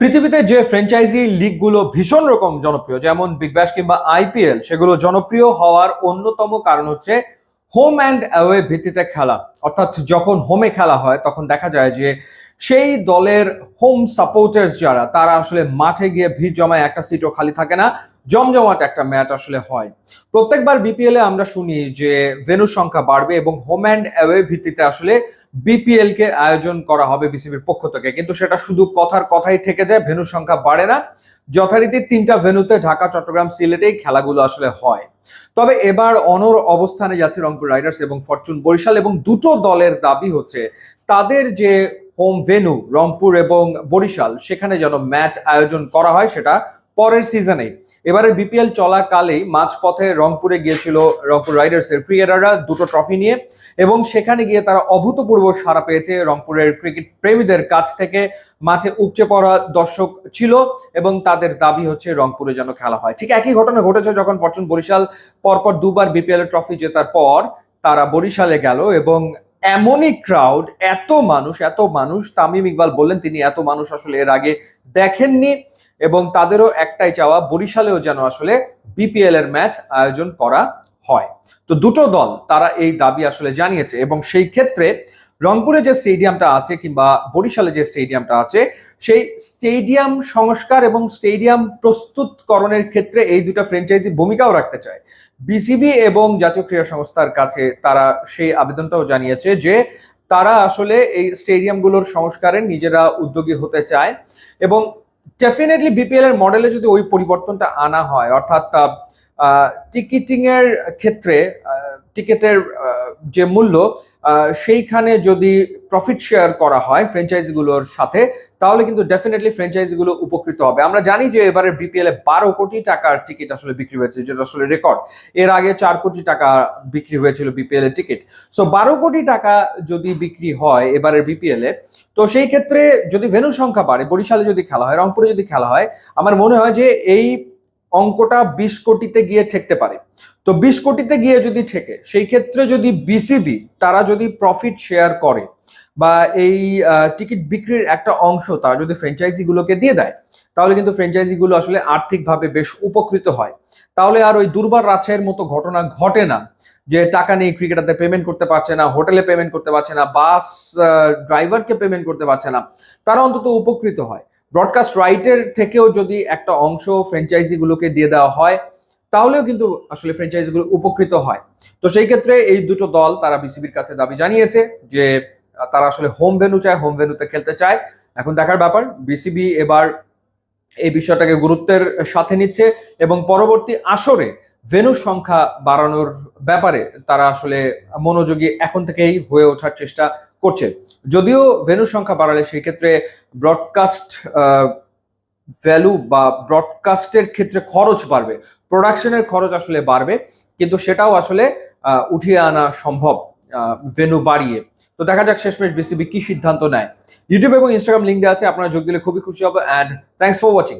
পৃথিবীতে যে ফ্র্যাঞ্চাইজি লিগগুলো ভীষণ রকম জনপ্রিয়, যেমন বিগ ব্যাশ কিংবা আইপিএল সেগুলো জনপ্রিয় হওয়ার অন্যতম কারণ হচ্ছে হোম অ্যান্ড অ্যাওয়ে ভিত্তিতে খেলা। অর্থাৎ যখন হোমে খেলা হয়, তখন দেখা যায় যে সেই দলের হোম সাপোর্টার্স যারা, তারা আসলে মাঠে গিয়ে ভিড় জমায় একটা সিটও খালি থাকে না, জমজমাট একটা ম্যাচ আসলে হয়। প্রত্যেকবার বিপিএল আমরা শুনি যে ভেনু সংখ্যা বাড়বে এবং হোম অ্যান্ড অ্যাওয়ে ভিত্তিতে আসলে বিপিএল কে আয়োজন করা হবে বিসিবির পক্ষ থেকে। কিন্তু সেটা শুধু কথার কথাই থেকে যায় ভেনু সংখ্যা বাড়ে না। যথারীতি তিনটা ভেনুতে ঢাকা, চট্টগ্রাম, সিলেটেই খেলাগুলো আসলে হয়। তবে এবার অনর অবস্থানে যাচ্ছে রংপুর রাইডার্স এবং ফরচুন বরিশাল এবং দুটো দলের দাবি হচ্ছে, তাদের যে হোম ভেনু রংপুর এবং বরিশাল, সেখানে যেন ম্যাচ আয়োজন করা হয়, সেটা পরের সিজনে এবারে বিপিএল চলাকালেই মাঝপথে রংপুরে গিয়েছিল রংপুর রাইডার্সের ক্রিকেটাররা দুটো ট্রফি নিয়ে এবং সেখানে গিয়ে তারা অভূতপূর্ব সাড়া পেয়েছে রংপুরের ক্রিকেট প্রেমীদের কাছ থেকে। মাঠে উপচে পড়া দর্শক ছিল এবং তাদের দাবি হচ্ছে রংপুরে যেন খেলা হয়। ঠিক একই ঘটনা ঘটেছে যখন ফরচুন বরিশাল পরপর দুবার বিপিএল ট্রফি জেতার পর তারা বরিশালে গেল এবং এমনই ক্রাউড এত মানুষ এত মানুষ, তামিম ইকবাল বললেন তিনি এত মানুষ আসলে এর আগে দেখেননি এবং তাদেরও একটাই চাওয়া, বরিশালেও যেন আসলে বিপিএল এর ম্যাচ আয়োজন করা হয়। তো দুটো দল তারা এই দাবি আসলে জানিয়েছে এবং সেই ক্ষেত্রে রংপুরে যে স্টেডিয়ামটা আছে কিংবা বরিশালে যে স্টেডিয়ামটা আছে, সেই স্টেডিয়াম সংস্কার এবং স্টেডিয়াম প্রস্তুতকরণের ক্ষেত্রে এই দুটো ফ্র্যাঞ্চাইজি ভূমিকাও রাখতে চায়। বিসিবি এবং জাতীয় ক্রীড়া সংস্থার কাছে তারা সেই আবেদনটাও জানিয়েছে যে তারা আসলে এই স্টেডিয়ামগুলোর সংস্কারে নিজেরা উদ্যোগী হতে চায় এবং ডেফিনেটলি বিপিএল এর মডেলে যদি ওই পরিবর্তনটা আনা হয়, অর্থাৎ টিকিটিং এর ক্ষেত্রে টিকিটের যে মূল্য সেইখানে যদি প্রফিট শেয়ার করা হয় ফ্র্যাঞ্চাইজিগুলোর সাথে, তাহলে কিন্তু ডেফিনেটলি ফ্র্যাঞ্চাইজিগুলো উপকৃত হবে। আমরা জানি যে এবারে বিপিএল এ বারো কোটি টাকার টিকিট আসলে বিক্রি হয়েছে, যেটা আসলে রেকর্ড এর আগে চার কোটি টাকা বিক্রি হয়েছিল বিপিএল এর টিকিট সো বারো কোটি টাকা যদি বিক্রি হয় এবারের বিপিএল এ, তো সেই ক্ষেত্রে যদি ভেনু সংখ্যা বাড়ে, বরিশালে যদি খেলা হয়, রংপুরে যদি খেলা হয়, আমার মনে হয় যে এই অঙ্কটা বিশ কোটিতে গিয়ে ঠেকতে পারে। তো বিশ কোটিতে গিয়ে যদি ঠেকে, সেই ক্ষেত্রে যদি বিসিবি তারা যদি প্রফিট শেয়ার করে বা এই টিকিট বিক্রির একটা অংশ তারা যদি ফ্র্যাঞ্চাইজিগুলোকে দিয়ে দেয়, তাহলে কিন্তু ফ্র্যাঞ্চাইজিগুলো আসলে আর্থিকভাবে বেশ উপকৃত হয়। তাহলে আর ওই দুর্বার রাজশাহীর মতো ঘটনা ঘটে না যে টাকা নেই ক্রিকেটারদের পেমেন্ট করতে পারছে না হোটেলে পেমেন্ট করতে পারছে না বাস ড্রাইভারকে পেমেন্ট করতে পারছে না। তারা অন্তত উপকৃত হয়। ব্রডকাস্ট রাইটের থেকেও যদি একটা অংশ ফ্র্যাঞ্চাইজিগুলোকে দিয়ে দেওয়া হয়, তাহলেও কিন্তু আসলে ফ্র্যাঞ্চাইজিগুলো উপকৃত হয়। তো সেই ক্ষেত্রে এই দুটো দল তারা বিসিবির কাছে দাবি জানিয়েছে যে, তারা আসলে হোম ভেনু চায় হোম ভেনুতে খেলতে চায়। এখন দেখার ব্যাপার, বিসিবি এবার এই বিষয়টাকে গুরুত্বের সাথে নিচ্ছে এবং পরবর্তী আসরে ভেনুর সংখ্যা বাড়ানোর ব্যাপারে তারা আসলে মনোযোগী এখন থেকেই হয়ে ওঠার চেষ্টা করছে। যদিও ভেনুর সংখ্যা বাড়ালে সেই ক্ষেত্রে ব্রডকাস্ট ভ্যালু বা ব্রডকাস্টের ক্ষেত্রে খরচ বাড়বে। প্রোডাকশনের খরচ আসলে বাড়বে, কিন্তু সেটাও আসলে উঠিয়ে আনা সম্ভব ভেনু বাড়িয়ে। তো দেখা যাক শেষমেশ বিসিবি কি সিদ্ধান্ত নেয়। ইউটিউব এবং ইনস্টাগ্রাম লিঙ্ক দেওয়া আছে, আপনারা যোগ দিলে খুবই খুশি হবে অ্যান্ড থ্যাংকস ফর ওয়াচিং